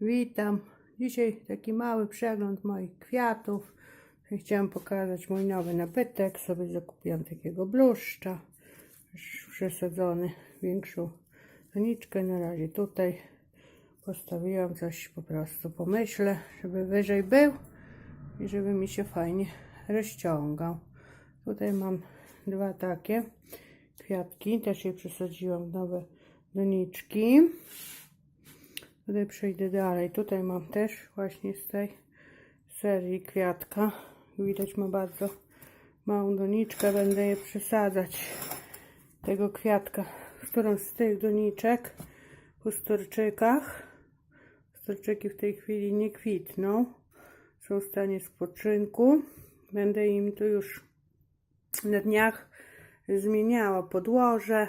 Witam. Dzisiaj taki mały przegląd moich kwiatów. Chciałam pokazać mój nowy nabytek. Sobie zakupiłam takiego bluszcza. Przesadzony większą doniczkę. Na razie tutaj postawiłam coś po prostu pomyślę, żeby wyżej był i żeby mi się fajnie rozciągał. Tutaj mam dwa takie kwiatki. Też je przesadziłam w nowe doniczki. Tutaj przejdę dalej. Tutaj mam też właśnie z tej serii kwiatka. Widać ma bardzo małą doniczkę. Będę je przesadzać. Tego kwiatka, z którą z tych doniczek po storczykach. Storczyki w tej chwili nie kwitną. Są w stanie spoczynku. Będę im tu już na dniach zmieniała podłoże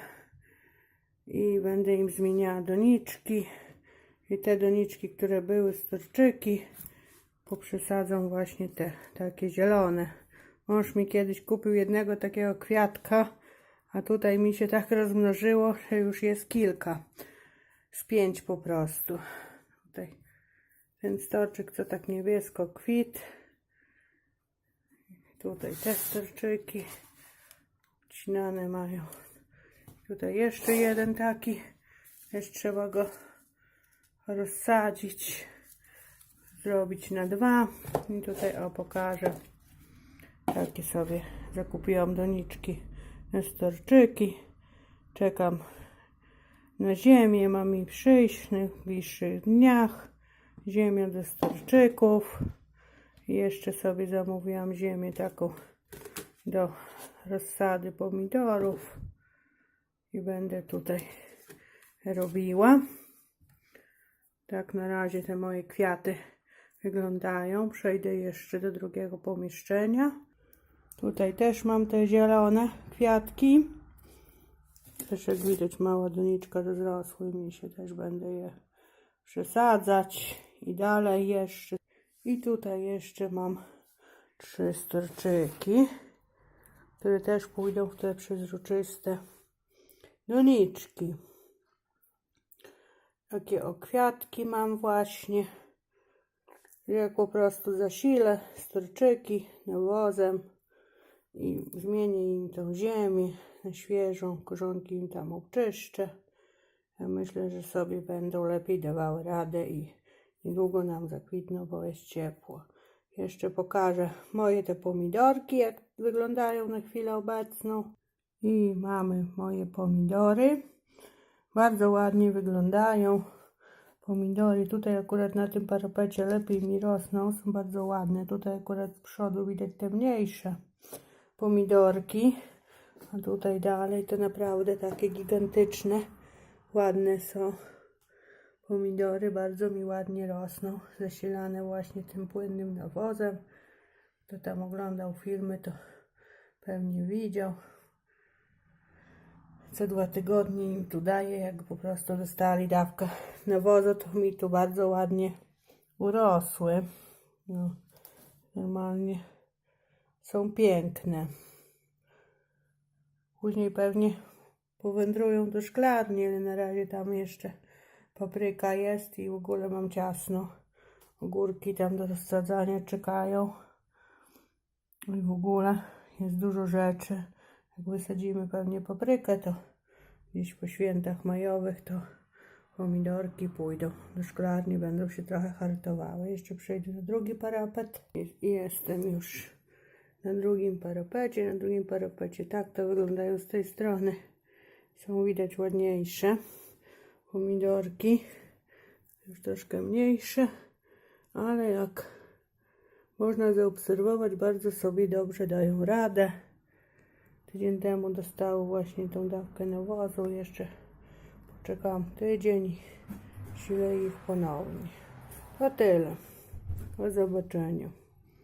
i będę im zmieniała doniczki. I te doniczki, które były storczyki, poprzesadzą właśnie te takie zielone. Mąż mi kiedyś kupił jednego takiego kwiatka, a tutaj mi się tak rozmnożyło, że już jest kilka. Z pięć po prostu. Tutaj ten storczyk, co tak niebiesko kwit. Tutaj te storczyki ścinane mają. Tutaj jeszcze jeden taki. Też trzeba go rozsadzić, zrobić na dwa. I tutaj o pokażę. Takie sobie zakupiłam doniczki na storczyki. Czekam na ziemię. Mam mi przyjść w najbliższych dniach. Ziemia do storczyków. Jeszcze sobie zamówiłam ziemię taką do rozsady pomidorów. I będę tutaj robiła. Tak na razie te moje kwiaty wyglądają. Przejdę jeszcze do drugiego pomieszczenia. Tutaj też mam te zielone kwiatki. Też jak widać mała doniczka rozrosły mi się też będę je przesadzać. I dalej jeszcze. I tutaj jeszcze mam trzy storczyki, które też pójdą w te przezroczyste doniczki. Takie o kwiatki mam właśnie. Jak po prostu zasilę storczyki nawozem i zmienię im tą ziemię na świeżą, korzonki im tam obczyszczę. Ja myślę, że sobie będą lepiej dawały radę i niedługo nam zakwitną, bo jest ciepło. Jeszcze pokażę moje te pomidorki, jak wyglądają na chwilę obecną. I mamy moje pomidory. Bardzo ładnie wyglądają. Pomidory tutaj akurat na tym parapecie lepiej mi rosną. Są bardzo ładne. Tutaj akurat z przodu widać te mniejsze pomidorki. A tutaj dalej to naprawdę takie gigantyczne, ładne są pomidory. Bardzo mi ładnie rosną. Zasilane właśnie tym płynnym nawozem. Kto tam oglądał filmy, to pewnie widział co dwa tygodnie im tu daję, jak po prostu dostali dawkę nawozu, to mi tu bardzo ładnie urosły. No, normalnie są piękne. Później pewnie powędrują do szklarni, ale na razie tam jeszcze papryka jest i w ogóle mam ciasno. Ogórki tam do rozsadzania czekają. I w ogóle jest dużo rzeczy. Jak wysadzimy pewnie paprykę, to gdzieś po świętach majowych to pomidorki pójdą do szklarni, będą się trochę hartowały. Jeszcze przejdę na drugi parapet i jestem już na drugim parapecie. Na drugim parapecie tak to wyglądają z tej strony. Są widać ładniejsze pomidorki. Już troszkę mniejsze, ale jak można zaobserwować, bardzo sobie dobrze dają radę. Tydzień temu dostały właśnie tą dawkę nawozu. Jeszcze poczekam tydzień. Silę ich ponownie. To tyle. Do zobaczenia.